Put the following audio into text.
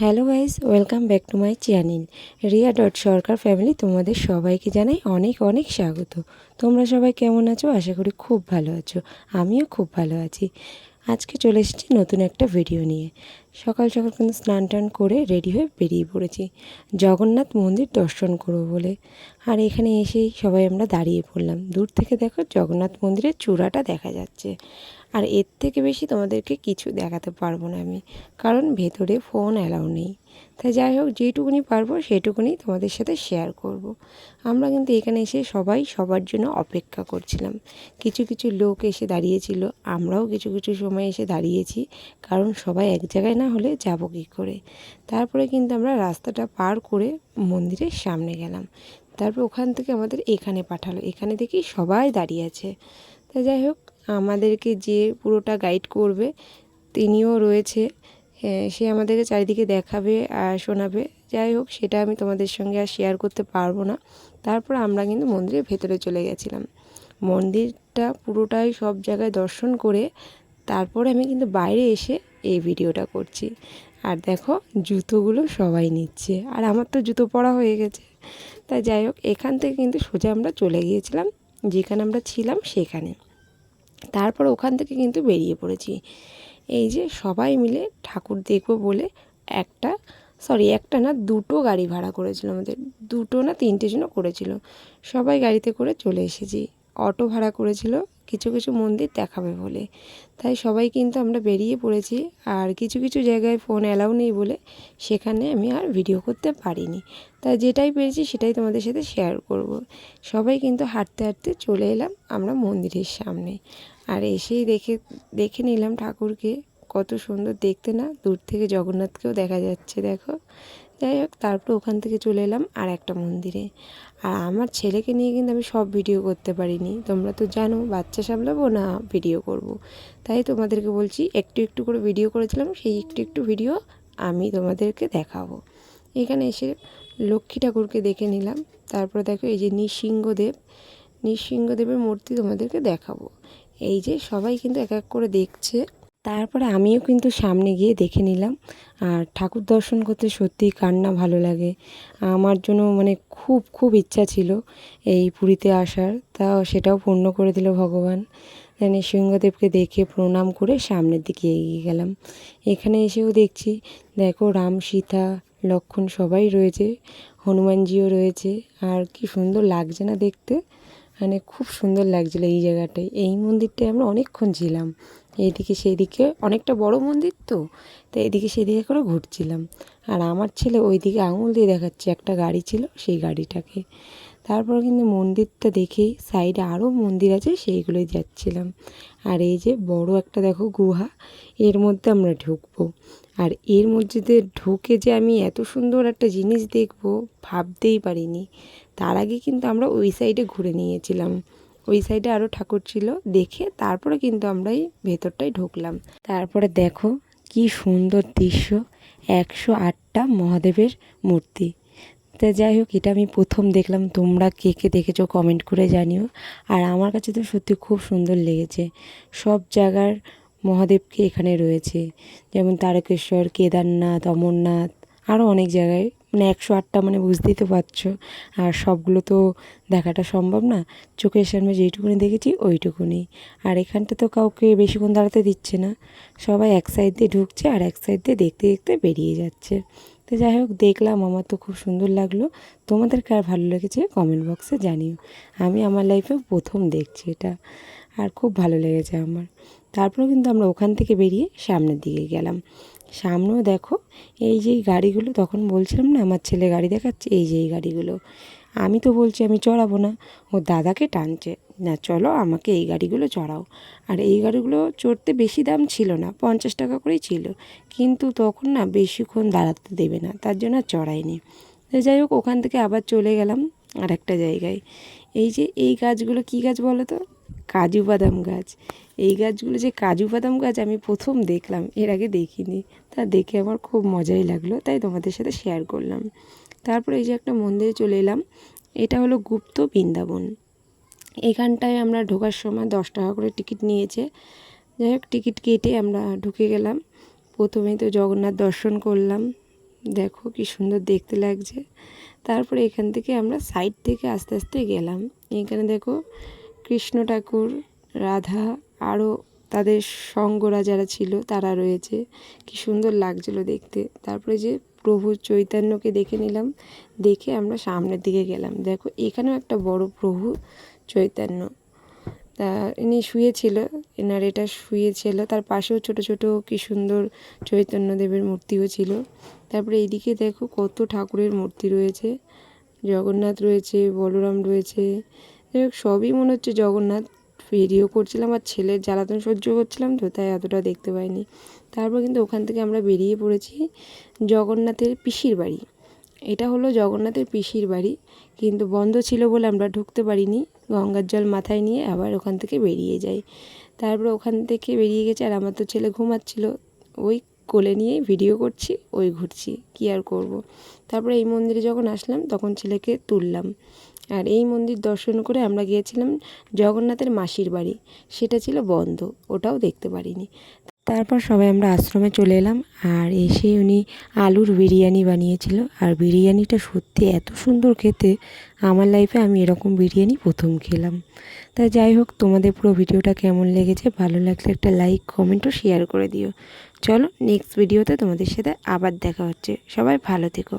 Hello guys, welcome back to my channel. Riya dot Sarkar family তোমাদের সবাইকে জানাই অনেক অনেক স্বাগত। তোমরা সবাই কেমন আছো? আশা করি খুব ভালো আছো। আমিও খুব ভালো আছি। আজকে চলে এসেছি নতুন একটা ভিডিও নিয়ে। সকাল সকাল কিন্তু স্নান টান করে রেডি হয়ে বেরিয়ে পড়েছি। জগন্নাথ মন্দির দর্শন করব বলে। আর এখানে এসেই সবাই আমরা দাঁড়িয়ে পড়লাম। দূর থেকে দেখো জগন্নাথ মন্দিরের চূড়াটা দেখা যাচ্ছে। আর এর থেকে বেশি তোমাদেরকে কিছু দেখাতে পারব না আমি, কারণ ভেতরে ফোন অ্যালাউ নেই। তাই যাই হোক, যেটুকুনি পারব সেটুকুনি তোমাদের সাথে শেয়ার করব। আমরা কিন্তু এখানে এসে সবাই সবার জন্য অপেক্ষা করছিলাম। কিছু কিছু লোক এসে দাঁড়িয়েছিল, আমরাও কিছু কিছু সময় এসে দাঁড়িয়েছি, কারণ সবাই এক জায়গায় না হলে যাব কী করে? তারপরে কিন্তু আমরা রাস্তাটা পার করে মন্দিরের সামনে গেলাম। তারপর ওখান থেকে আমাদের এখানে পাঠালো। এখানে দেখি সবাই দাঁড়িয়ে আছে। তা যাই হোক, আমাদেরকে যে পুরোটা গাইড করবে, তিনিও রয়েছে। সে আমাদেরকে চারিদিকে দেখাবে আর শোনাবে। যাই হোক, সেটা আমি তোমাদের সঙ্গে আর শেয়ার করতে পারব না। তারপর আমরা কিন্তু মন্দিরের ভেতরে চলে গেছিলাম। মন্দিরটা পুরোটাই সব জায়গায় দর্শন করে তারপরে আমি কিন্তু বাইরে এসে এই ভিডিওটা করছি। আর দেখো, জুতোগুলো সবাই নিচ্ছে। আর আমার তো জুতো পরা হয়ে গেছে। তাই যাই হোক, এখান থেকে কিন্তু সোজা আমরা চলে গিয়েছিলাম। যেখানে আমরা ছিলাম, সেখানে। তারপর ওখান থেকে কিন্তু বেরিয়ে পড়েছি। এই যে সবাই মিলে ঠাকুর দেখব বলে একটা সরি একটা না দুটো গাড়ি ভাড়া করেছিল আমাদের। দুটো না তিনটে জন্য করেছিল। সবাই গাড়িতে করে চলে এসেছি। অটো ভাড়া করেছিল কিছু কিছু মন্দির দেখাবে বলে। তাই সবাই কিন্তু আমরা বেরিয়ে পড়েছি আর কিছু কিছু জায়গায় ফোন অ্যালাউ নেই বলে সেখানে আমি আর ভিডিও করতে পারিনি। তাই যেটাই পেরেছি সেটাই তোমাদের সাথে শেয়ার করব। সবাই কিন্তু হাঁটতে হাঁটতে চলে এলাম আমরা মন্দিরের সামনে। আর এসেই দেখে দেখে নিলাম ঠাকুরকে। কত সুন্দর দেখতে না? দূর থেকে জগন্নাথকেও দেখা যাচ্ছে, দেখো। যাই হোক, তারপর ওখান থেকে চলে এলাম আর একটা মন্দিরে। আর আমার ছেলেকে নিয়ে কিন্তু আমি সব ভিডিও করতে পারিনি। তোমরা তো জানো, বাচ্চা সামলাবো না ভিডিও করব। তাই তোমাদেরকে বলছি, একটু একটু করে ভিডিও করেছিলাম, সেই একটু একটু ভিডিও আমি তোমাদেরকে দেখাবো। এখানে এসে লক্ষ্মী ঠাকুরকে দেখে নিলাম। তারপরে দেখো, এই যে নৃসিংহদেব। নৃসিংহদেবের মূর্তি তোমাদেরকে দেখাবো। এই যে সবাই কিন্তু এক এক করে দেখছে। তারপরে আমিও কিন্তু সামনে গিয়ে দেখে নিলাম। আর ঠাকুর দর্শন করতে সত্যিই কান্না ভালো লাগে। আমার জন্য মানে খুব খুব ইচ্ছা ছিল এই পুরীতে আসার। তা সেটাও পূর্ণ করে দিল ভগবান। নৃসিংহদেবকে দেখে প্রণাম করে সামনের দিকে এগিয়ে গেলাম। এখানে এসেও দেখছি, দেখো রাম, সীতা, লক্ষণ সবাই রয়েছে। হনুমানজিও রয়েছে। আর কি সুন্দর লাগছে না দেখতে। মানে খুব সুন্দর লাগছিল এই জায়গাটায়। এই মন্দিরটায় আমরা অনেকক্ষণ ছিলাম। এইদিকে সেইদিকে অনেকটা বড় মন্দির তো তো এদিকে সেদিকে করে ঘুরছিলাম। আর আমার ছেলে ওইদিকে আঙুল দিয়ে দেখাচ্ছে, একটা গাড়ি ছিল সেই গাড়িটাকে। তারপর কিন্তু মন্দিরটা দেখেই সাইডে আরও মন্দির আছে সেইগুলোই যাচ্ছিলাম। আর এই যে বড় একটা দেখো গুহা, এর মধ্যে আমরা ঢুকবো। আর এর মধ্যে ঢুকে যে আমি এত সুন্দর একটা জিনিস দেখব ভাবতেই পারিনি। তার আগে কিন্তু আমরা ওই সাইডে ঘুরে নিয়েছিলাম। ওই সাইডে আরও ঠাকুর ছিল, দেখে তারপরে কিন্তু আমরা এই ভেতরটাই ঢুকলাম। তারপরে দেখো কি সুন্দর দৃশ্য, একশো আটটা মহাদেবের মূর্তি। তা যাই হোক, এটা আমি প্রথম দেখলাম। তোমরা কে কে দেখেছ কমেন্ট করে জানিও। আর আমার কাছে তো সত্যি খুব সুন্দর লেগেছে। সব জায়গার মহাদেবকে এখানে রয়েছে। যেমন তারকেশ্বর, কেদারনাথ, অমরনাথ আরও অনেক জায়গায়। মানে একশো আটটা মানে বুঝতেই তো পারছ। আর সবগুলো তো দেখাটা সম্ভব না। চোখের সামনে যেইটুকুনি দেখেছি, ওইটুকুনি। আর এখানটা তো কাউকে বেশিক্ষণ দাঁড়াতে দিচ্ছে না। সবাই এক সাইড দিয়ে ঢুকছে আর এক সাইড দিয়ে দেখতে দেখতে বেরিয়ে যাচ্ছে। তো যাই হোক, দেখলাম, আমার তো খুব সুন্দর লাগল। তোমাদের কার ভালো লেগেছে কমেন্ট বক্সে জানিও। আমি আমার লাইফে প্রথম দেখছি এটা। আর খুব ভালো লেগেছে আমার। তারপরেও কিন্তু আমরা ওখান থেকে বেরিয়ে সামনের দিকে গেলাম। সামনেও দেখো, এই যে গাড়িগুলো, তখন বলছিলাম না, আমার ছেলে গাড়ি দেখাচ্ছে, এই যে এই গাড়িগুলো। আমি তো বলছি, আমি চড়াবো না। ও দাদাকে টানছে, না, চলো আমাকে এই গাড়িগুলো চড়াও। আর এই গাড়িগুলো চড়তে বেশি দাম ছিল না, পঞ্চাশ টাকা করেই ছিল। কিন্তু তখন না বেশিক্ষণ দাঁড়াতে দেবে না, তার জন্য আর চড়াইনি। যাই হোক, ওখান থেকে আবার চলে গেলাম আর একটা জায়গায়। এই যে এই গাছগুলো কী গাছ বলো তো? কাজু বাদাম গাছ। এই গাছগুলো যে কাজু বাদাম গাছ আমি প্রথম দেখলাম, এর আগে দেখিনি। তা দেখে আমার খুব মজাই লাগল, তাই তোমাদের সাথে শেয়ার করলাম। তারপরে এই যে একটা মন্দিরে চলে এলাম, এটা হলো গুপ্ত বৃন্দাবন। এখানটায় আমরা ঢোকার সময় দশ টাকা করে টিকিট নিয়েছে। যাই হোক, টিকিট কেটে আমরা ঢুকে গেলাম। প্রথমেই তো জগন্নাথ দর্শন করলাম। দেখো কি সুন্দর দেখতে লাগছে। তারপরে এখান থেকে আমরা সাইড থেকে আস্তে আস্তে গেলাম। এখানে দেখো কৃষ্ণ ঠাকুর, রাধা, আরও তাদের সঙ্গরা যারা ছিল তারা রয়েছে। কি সুন্দর লাগছিল দেখতে। তারপরে যে প্রভু চৈতন্যকে দেখে নিলাম, দেখে আমরা সামনের দিকে গেলাম। দেখো, এখানেও একটা বড় প্রভু চৈতন্য। তা ইনি শুয়েছিল, এনার এটা শুয়েছিল। তার পাশেও ছোট ছোট কি সুন্দর চৈতন্যদেবের মূর্তিও ছিল। তারপরে এইদিকে দেখো কত ঠাকুরের মূর্তি রয়েছে। জগন্নাথ রয়েছে, বলরাম রয়েছে যাই হোক, সবই মনে হচ্ছে জগন্নাথ ভিডিও করছিলাম আর ছেলের জ্বালাতন সহ্য করছিলাম তো, তাই অতটা দেখতে পাইনি। তারপর কিন্তু ওখান থেকে আমরা বেরিয়ে পড়েছি জগন্নাথের পিসির বাড়ি। এটা হলো জগন্নাথের পিসির বাড়ি, কিন্তু বন্ধ ছিল বলে আমরা ঢুকতে পারিনি। গঙ্গার জল মাথায় নিয়ে আবার ওখান থেকে বেরিয়ে যাই। তারপর ওখান থেকে বেরিয়ে গেছে আর আমার তো ছেলে ঘুমাচ্ছিল। ওই কোলে নিয়ে ভিডিও করছি, ওই ঘুরছি, কী আর করব। তারপরে এই মন্দিরে যখন আসলাম, তখন ছেলেকে তুললাম। আর এই মন্দির দর্শন করে আমরা গিয়েছিলাম জগন্নাথের মাসির বাড়ি। সেটা ছিল বন্ধ, ওটাও দেখতে পারিনি। তারপর সবাই আমরা আশ্রমে চলে এলাম আর এসে উনি আলুর বিরিয়ানি বানিয়েছিল। আর বিরিয়ানিটা সত্যি এত সুন্দর খেতে, আমার লাইফে আমি এরকম বিরিয়ানি প্রথম খেলাম। তা যাই হোক, তোমাদের পুরো ভিডিওটা কেমন লেগেছে, ভালো লাগলে একটা লাইক কমেন্টও শেয়ার করে দিও। চলো নেক্সট ভিডিওতে তোমাদের সাথে আবার দেখা হচ্ছে। সবাই ভালো থেকো।